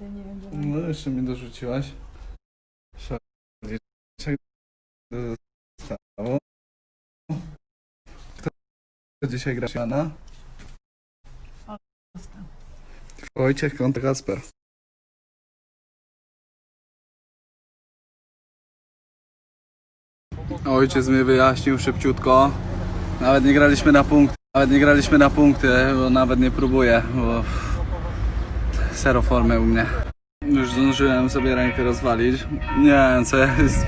nie wiem, że... No, jeszcze mi dorzuciłaś. Szaliczek dostało. Kto dzisiaj gra? Dostał. Wojciech kontra Kasper. Ojciec mi wyjaśnił szybciutko. Nawet nie graliśmy na punkty. Nawet nie graliśmy na punkty, bo nawet nie próbuję, bo zero u mnie. Już zdążyłem sobie rękę rozwalić. Nie wiem co jest.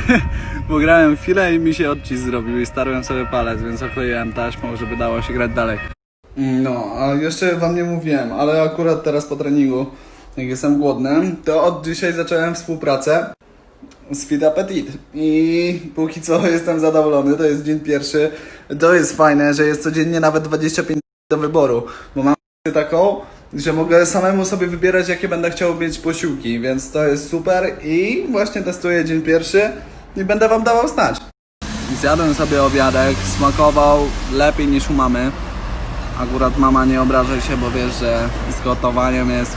Bo grałem chwilę i mi się odcisk zrobił i starłem sobie palec, więc okleiłem taśmą, żeby dało się grać dalej. No, a jeszcze wam nie mówiłem, ale akurat teraz po treningu, jak jestem głodny, to od dzisiaj zacząłem współpracę z Fit Appetit. I póki co jestem zadowolony, to jest dzień pierwszy. To jest fajne, że jest codziennie nawet 25 do wyboru, bo mam taką, że mogę samemu sobie wybierać, jakie będę chciał mieć posiłki, więc to jest super i właśnie testuję dzień pierwszy i będę wam dawał znać. Zjadłem sobie obiadek, smakował lepiej niż u mamy. Akurat mama nie obraża się, bo wiesz, że z gotowaniem jest...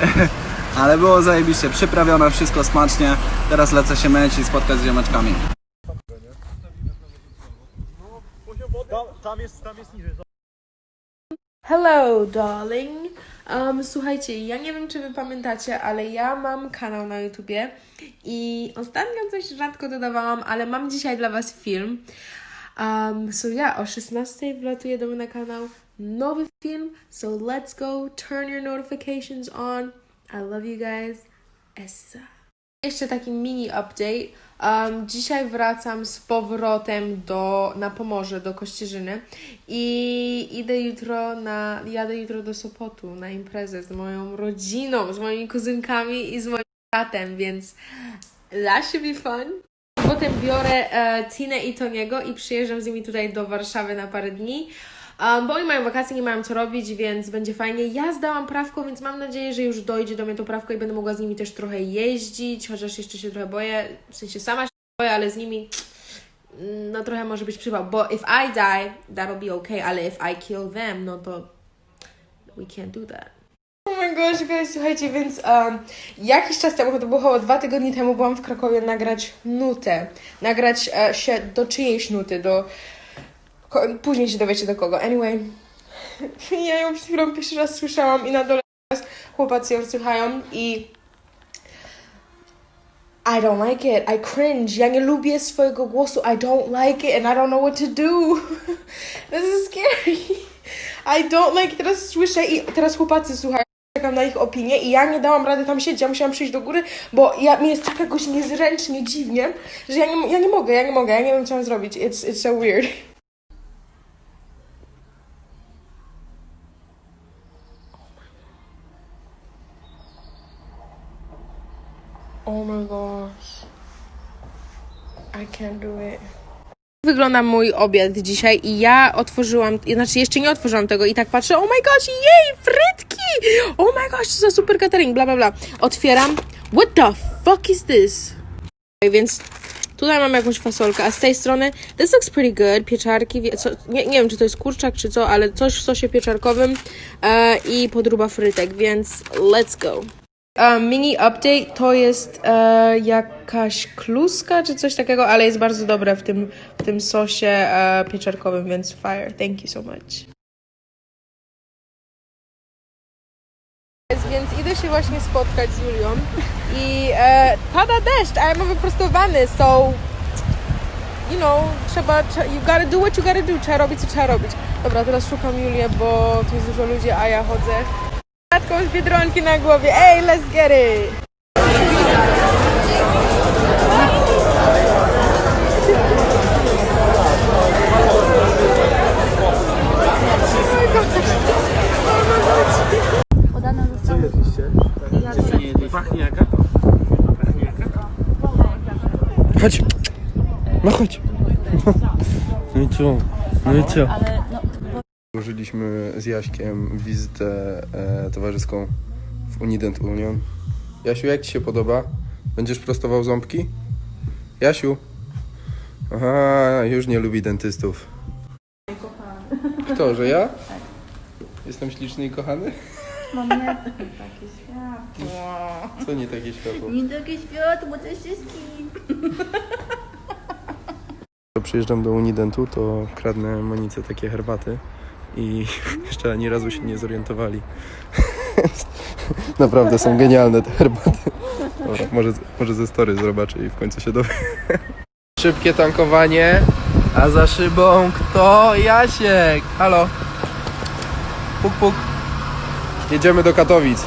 Ale było zajebiście, przyprawione, wszystko smacznie. Teraz lecę się myć i spotkać z ziomeczkami. Tam jest, tam jest niżej. Hello, darling. Um, słuchajcie, ja nie wiem, czy wy pamiętacie, ale ja mam kanał na YouTubie i ostatnio coś rzadko dodawałam, ale mam dzisiaj dla was film. Um, so ja o 16 wlatuje do mnie na kanał nowy film, so let's go, turn your notifications on. I love you guys. Essa. Jeszcze taki mini update. Um, dzisiaj wracam z powrotem do, na Pomorze, do Kościerzyny i idę jutro na, jadę jutro do Sopotu na imprezę z moją rodziną, z moimi kuzynkami i z moim bratem, więc that should be fun. Potem biorę e, Tinę i Toniego i przyjeżdżam z nimi tutaj do Warszawy na parę dni. Um, bo oni mają wakacje, nie mają co robić, więc będzie fajnie. Ja zdałam prawko, więc mam nadzieję, że już dojdzie do mnie to prawko i będę mogła z nimi też trochę jeździć, chociaż jeszcze się trochę boję. W sensie sama się boję, ale z nimi mm, no trochę może być przypał. Bo if I die, that'll be okay, ale if I kill them, no to we can't do that. Oh my gosh, guys, słuchajcie, więc um, jakiś czas temu, to było około dwa tygodnie temu, byłam w Krakowie nagrać nutę. Nagrać e, się do czyjejś nuty, do... Później się dowiecie do kogo. Anyway, ja ją przed chwilą pierwszy raz słyszałam i na dole chłopacy ją słuchają i I don't like it. I cringe. Ja nie lubię swojego głosu. I don't like it and I don't know what to do. This is scary. I don't like. Teraz słyszę i teraz chłopacy słuchają. Czekam na ich opinię i ja nie dałam rady tam siedzieć. Ja musiałam przyjść do góry, bo ja, mi jest tak jakoś niezręcznie, dziwnie, że ja nie, ja nie mogę, ja nie mogę. Ja nie wiem, co mam zrobić. It's, it's so weird. Oh my gosh. I can't do it. Wygląda mój obiad dzisiaj i ja otworzyłam, znaczy jeszcze nie otworzyłam tego i tak patrzę, oh my gosh, jej, frytki! Oh my gosh, co za super catering, bla bla bla. Otwieram, what the fuck is this? Okay, więc tutaj mam jakąś fasolkę, a z tej strony, this looks pretty good, pieczarki, co, nie, nie wiem czy to jest kurczak czy co, ale coś w sosie pieczarkowym e, i podruba frytek, więc let's go. E, mini update to jest e, jakaś kluska czy coś takiego, ale jest bardzo dobre w tym, w tym sosie e, pieczarkowym, więc fire. Thank you so much. Więc idę się właśnie spotkać z Julią i e, pada deszcz, a ja mam wyprostowany, so you know, trzeba, trze- you gotta do what you gotta do, trzeba robić co trzeba robić. Dobra, teraz szukam Julię, bo tu jest dużo ludzi, a ja chodzę Matką z biedronki na głowie. Ej, let's get it! Pachnie jak to. Pachnie jak to. Chodź. No chodź. No i co? No i co? Użyliśmy z Jaśkiem wizytę e, towarzyską w Unident Union. Jasiu, jak Ci się podoba? Będziesz prostował ząbki? Jasiu? Aha, już nie lubi dentystów. Kto, że ja? Jestem śliczny i kochany? Mam nie takie światło. Co nie takie światło? Nie takie światło, to wszystkim. Przyjeżdżam do Unidentu, to kradnę Monice takie herbaty i jeszcze ani razu się nie zorientowali. Naprawdę są genialne te herbaty. Dobra, może, może ze story zobaczę i w końcu się dowie. Szybkie tankowanie, a za szybą kto? Jasiek! Halo? Puk, puk. Jedziemy do Katowic.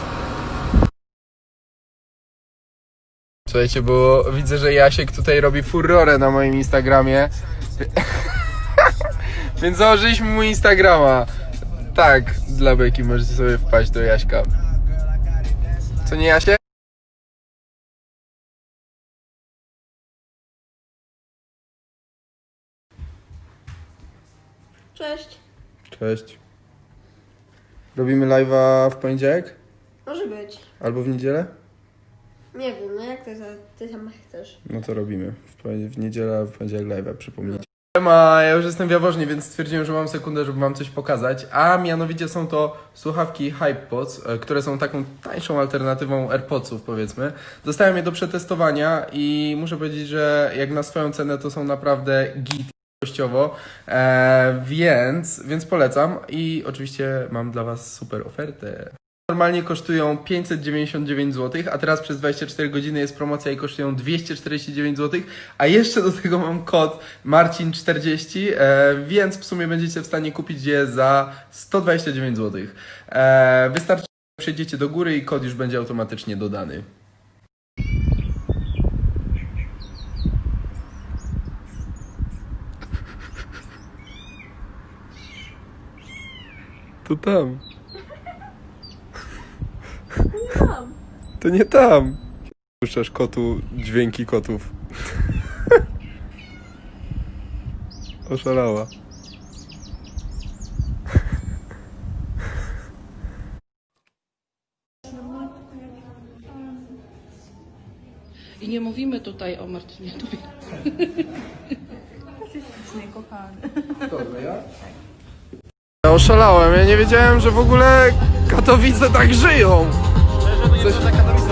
Słuchajcie, bo widzę, że Jasiek tutaj robi furorę na moim Instagramie. Więc założyliśmy mu Instagrama. Tak, dla beki możecie sobie wpaść do Jaśka. Co nie Jasie? Cześć. Cześć. Robimy live'a w poniedziałek? Może być. Albo w niedzielę? Nie wiem, no jak ty, ty tam chcesz. No to robimy. W, w niedzielę, w poniedziałek live'a, przypomnijcie. Ma, ja już jestem w więc stwierdziłem, że mam sekundę, żeby wam coś pokazać. A mianowicie są to słuchawki HypePods, e, które są taką tańszą alternatywą AirPodsów, powiedzmy. Dostałem je do przetestowania i muszę powiedzieć, że jak na swoją cenę to są naprawdę git jakościowo, e, więc, więc polecam i oczywiście mam dla was super ofertę. Normalnie kosztują 599 zł, a teraz przez 24 godziny jest promocja i kosztują 249 zł, a jeszcze do tego mam kod Marcin40, e, więc w sumie będziecie w stanie kupić je za 129 zł. E, wystarczy, że przejdziecie do góry i kod już będzie automatycznie dodany. To tam. To nie tam. Puszczasz kotu dźwięki kotów. Oszalała. I nie mówimy tutaj o Marcinie Tobie. Ja oszalałem, ja nie wiedziałem, że w ogóle Katowice tak żyją. Coś...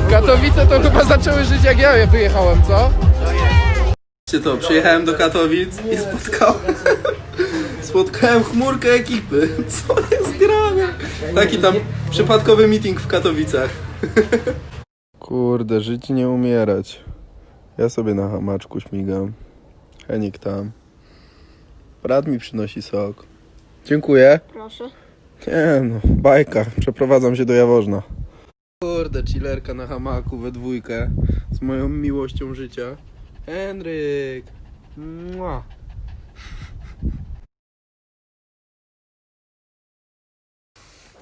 Katowice to chyba zaczęły żyć jak ja wyjechałem, co? Wiecie to, przyjechałem do Katowic i spotkałem, spotkałem chmurkę ekipy. Co jest grane? Taki tam przypadkowy meeting w Katowicach. Kurde, żyć nie umierać. Ja sobie na hamaczku śmigam. Henik tam. Brat mi przynosi sok. Dziękuję. Proszę. Nie no, bajka. Przeprowadzam się do Jaworzna. Kurde, chillerka na hamaku we dwójkę z moją miłością życia. Henryk. Mua.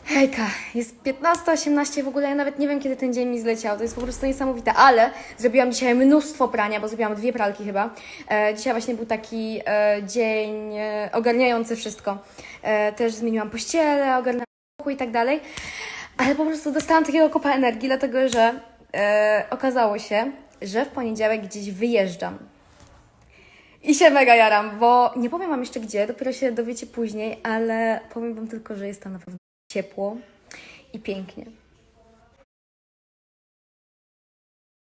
Hejka, jest 15.18, w ogóle ja nawet nie wiem, kiedy ten dzień mi zleciał. To jest po prostu niesamowite, ale zrobiłam dzisiaj mnóstwo prania, bo zrobiłam dwie pralki chyba. E, dzisiaj właśnie był taki e, dzień e, ogarniający wszystko. E, też zmieniłam pościele, ogarnęłam pokój i tak dalej. Ale po prostu dostałam takiego kopa energii, dlatego że e, okazało się, że w poniedziałek gdzieś wyjeżdżam. I się mega jaram, bo nie powiem Wam jeszcze gdzie, dopiero się dowiecie później, ale powiem Wam tylko, że jest tam naprawdę ciepło i pięknie.